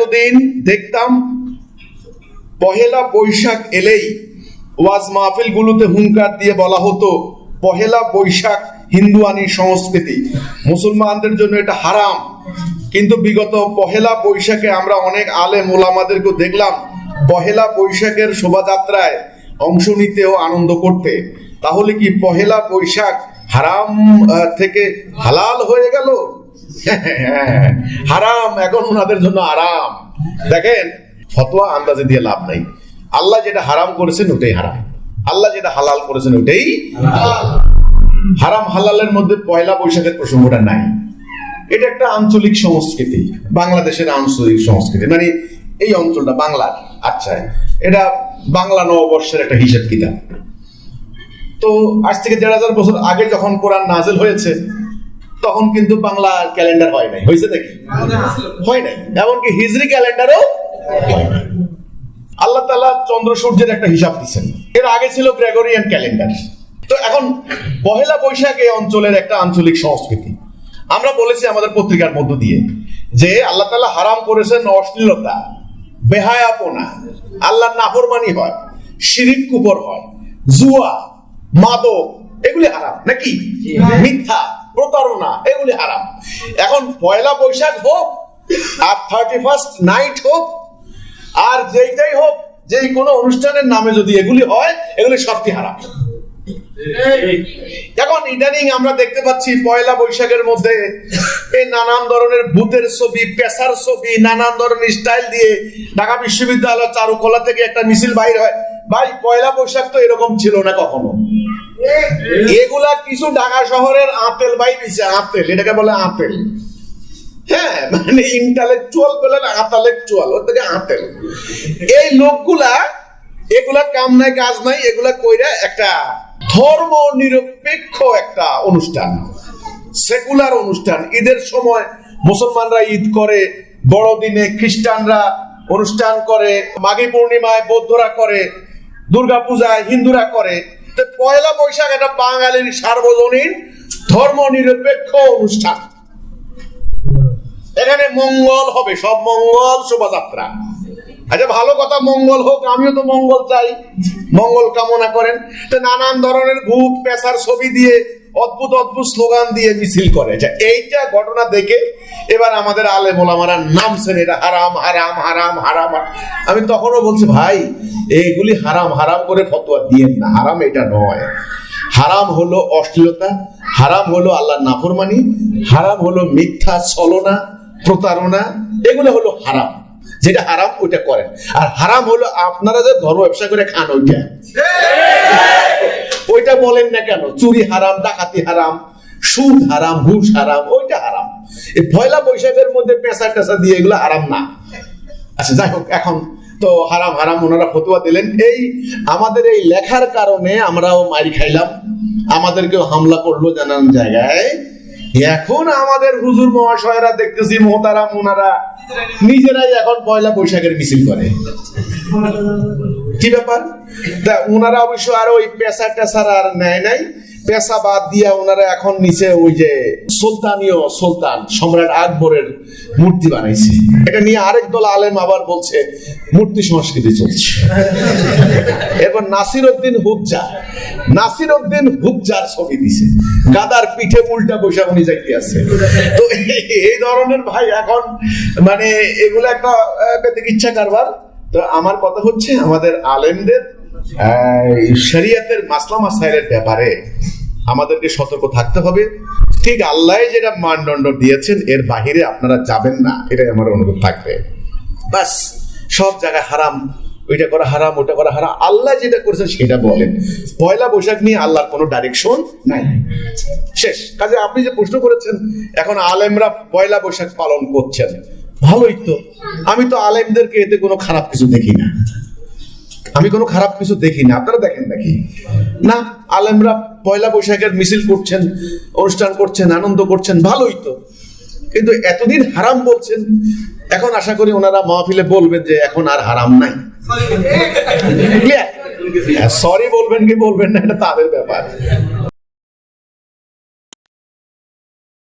এতদিন দেখতাম পহেলা বৈশাখ এলেই ওয়াজ মাহফিলগুলোতে হুঙ্কার দিয়ে বলা হতো, পহেলা বৈশাখ হিন্দুয়ানি সংস্কৃতি। মুসলমানদের জন্য এটা হারাম। কিন্তু বিগত পহেলা বৈশাখে আমরা অনেক আলেম ওলামাদেরকে দেখলাম, পহেলা বৈশাখের শোভাযাত্রায় অংশ নিতে ও আনন্দ করতে। তাহলে কি পহেলা বৈশাখ হারাম থেকে হালাল হয়ে গেল? হারাম, এখন ওনাদের জন্য আরাম। দেখেন, ফতোয়া আন্দাজে দিয়ে লাভ নাই। আল্লাহ যেটা হারাম করেছেন, ওটাই হারাম। আল্লাহ যেটা হালাল করেছেন, ওটাই হারাম হালালের মধ্যে পয়লা বৈশাখের প্রসঙ্গটা নাই। এটা একটা আঞ্চলিক সংস্কৃতি, বাংলাদেশের আঞ্চলিক সংস্কৃতি। মানে এই অঞ্চলটা বাংলার। আচ্ছা এটা বাংলা নববর্ষের একটা হিসেব কিতাব। তো আজ থেকে দেড় হাজার বছর আগে যখন কোরআন নাজেল হয়েছে তখন কিন্তু বাংলা ক্যালেন্ডার হয় নাই। হয়েছে নাকি? হয় নাই। এমনকি হিজরি ক্যালেন্ডারও হয় নাই। আল্লাহ তালা চন্দ্র সূর্যের একটা হিসাব দিচ্ছেন। এর আগে ছিল গ্রেগরিয়ান ক্যালেন্ডার। তো এখন পহেলা বৈশাখ এই অঞ্চলের একটা আঞ্চলিক সংস্কৃতি। আমরা বলেছি আমাদের পত্রিকার মধ্য দিয়ে যে আল্লাহ তালা হারাম করেছেন অশ্লীলতা বেহায়াপনা আল্লাহ নাফরমানি হয় শিরিক কুপর হয় জুয়া মাদক এগুলি হারাম নাকি? মিথ্যা। প্রতারণা এগুলি হারাম। এখন পয়লা বৈশাখ হোক, আর থার্টি ফার্স্ট নাইট হোক, আর যেইটাই হোক, যেই কোনো অনুষ্ঠানের নামে যদি এগুলি হয়, এগুলি সবটি হারাম। এখন ইদানিং আমরা দেখতে পাচ্ছি পয়লা বৈশাখের মধ্যে এই নানান ধরনের ভূতের ছবি, পেশার ছবি, নানান ধরনের স্টাইল দিয়ে ঢাকা বিশ্ববিদ্যালয় চারুকলা থেকে একটা মিছিল বাইর হয়। ভাই, পয়লা বৈশাখ তো এরকম ছিল না কখনো। এগুলা কিছু ঢাকা শহরের আতেল বাইরেছে আপেল, এটাকে বলে আপেল। হ্যাঁ মানে ইন্টালেকচুয়াল বলেন আতালেকচুয়াল, ওর থেকে আতেল এই লোকগুলা, এগুলা কাম নাই, কাজ নাই, এগুলা কইরা একটা ধর্ম নিরপেক্ষ একটা অনুষ্ঠান, সেকুলার অনুষ্ঠান। ঈদের সময় মুসলমানরা ঈদ করে, বড়দিনে খ্রিস্টানরা অনুষ্ঠান করে, মাঘী পূর্ণিমায় বৌদ্ধরা করে দুর্গা পূজায় হিন্দুরা করে পয়লা বৈশাখ একটা বাঙালির সার্বজনীন ধর্ম নিরপেক্ষ অনুষ্ঠান। এখানে মঙ্গল হবে, সব মঙ্গল শোভাযাত্রা। আচ্ছা ভালো কথা, মঙ্গল হোক, আমিও তো মঙ্গল চাই। মঙ্গল কামনা করেন। তো নানান ধরনের ভূত, পেশার ছবি দিয়ে অদ্ভুত অদ্ভুত স্লোগান দিয়ে মিছিল করে। আচ্ছা এইটা ঘটনা দেখে এবার আমাদের আলে মোলামারা নামছেন এটা, হারাম হারাম হারাম হারাম। আমি তখনও বলছি, ভাই, এইগুলি হারাম হারাম করে ফতোয়া দিয়েন না। হারাম এটা নয়। হারাম হলো অশ্লীলতা, হারাম হলো আল্লাহর নাফরমানি, হারাম হলো মিথ্যা ছলনা, প্রতারণা, এগুলো হলো হারাম। যেটা হারাম, ওইটা করেন। আর হারাম হলো আপনারা যে ধর্ম ব্যবসা করে খান ওইটা। ওইটা বলেন না কেন? চুরি হারাম, ডাকাতি হারাম, সুদ হারাম, ঘুষ হারাম, ওইটা হারাম। এই পয়লা বৈশাখের মধ্যে পেশা টেশা দিয়ে এগুলো হারাম না। আচ্ছা যাই হোক, এখন তো হারাম হারাম ওনারা ফতুয়া দিলেন। এই আমাদের এই লেখার কারণে আমরাও মারি খাইলাম। আমাদেরকেও হামলা করল জানান জায়গায়। এখন আমাদের হুজুর মহাশয়রা দেখতেছি মোহতারা ওনারা নিজেরাই এখন পয়লা বৈশাখের মিছিল করে। কি ব্যাপার? তা ওনারা অবশ্য আর ওই পেশা টেশার আর নেয় নাই। পেশা বাদ দিয়া ওনারা এখন নিচে ওই যে সুলতানীয় সুলতান সম্রাট আকবরের মূর্তি বানাইছে। এটা নিয়ে আরেক দল আলেম আবার বলছে মূর্তি সংস্কৃতি চলছে। এরপর নাসির উদ্দিন হুজ্জা নাসির উদ্দিন হুজ্জার ছবি দিছে। গাদার পিঠে উল্টা বৈশাখ উনি যাইতে আছে। তো এই- ধরনের ভাই এখন মানে এগুলো একটা আহ, ইচ্ছা কারবার। তো আমার কথা হচ্ছে আমাদের আলেমদের শরিয়াতের মাসলা মাসাইলের ব্যাপারে আমাদেরকে সতর্ক থাকতে হবে। ঠিক আল্লাহ যেটা মানদণ্ড দিয়েছেন, এর বাহিরে আপনারা যাবেন না। এটাই আমার অনুরোধ থাকবে। বাস, সব জায়গায় হারাম, ওইটা করা হারাম ওটা করা হারাম। আল্লাহ যেটা করেছেন সেটা বলেন। পয়লা বৈশাখ নিয়ে আল্লাহর কোনো ডাইরেকশন নাই। শেষ। কাজে আপনি যে প্রশ্ন করেছেন, এখন আলেমরা পয়লা বৈশাখ পালন করছেন। ভালোই তো। আমি তো আলেমদেরকে এতে কোনো খারাপ কিছু দেখি না। আমি কোনো খারাপ কিছু দেখি না। আপনারা দেখেন নাকি? না, আলেমরা পয়লা বৈশাখের মিছিল করছেন, অনুষ্ঠান করছেন, আনন্দ করছেন, ভালোই তো। কিন্তু এতদিন হারাম বলছেন, এখন আশা করি ওনারা মাহফিলে বলবেন যে এখন আর হারাম নাই। সরি বলবেন কি বলবেন না, এটা তাদের ব্যাপার।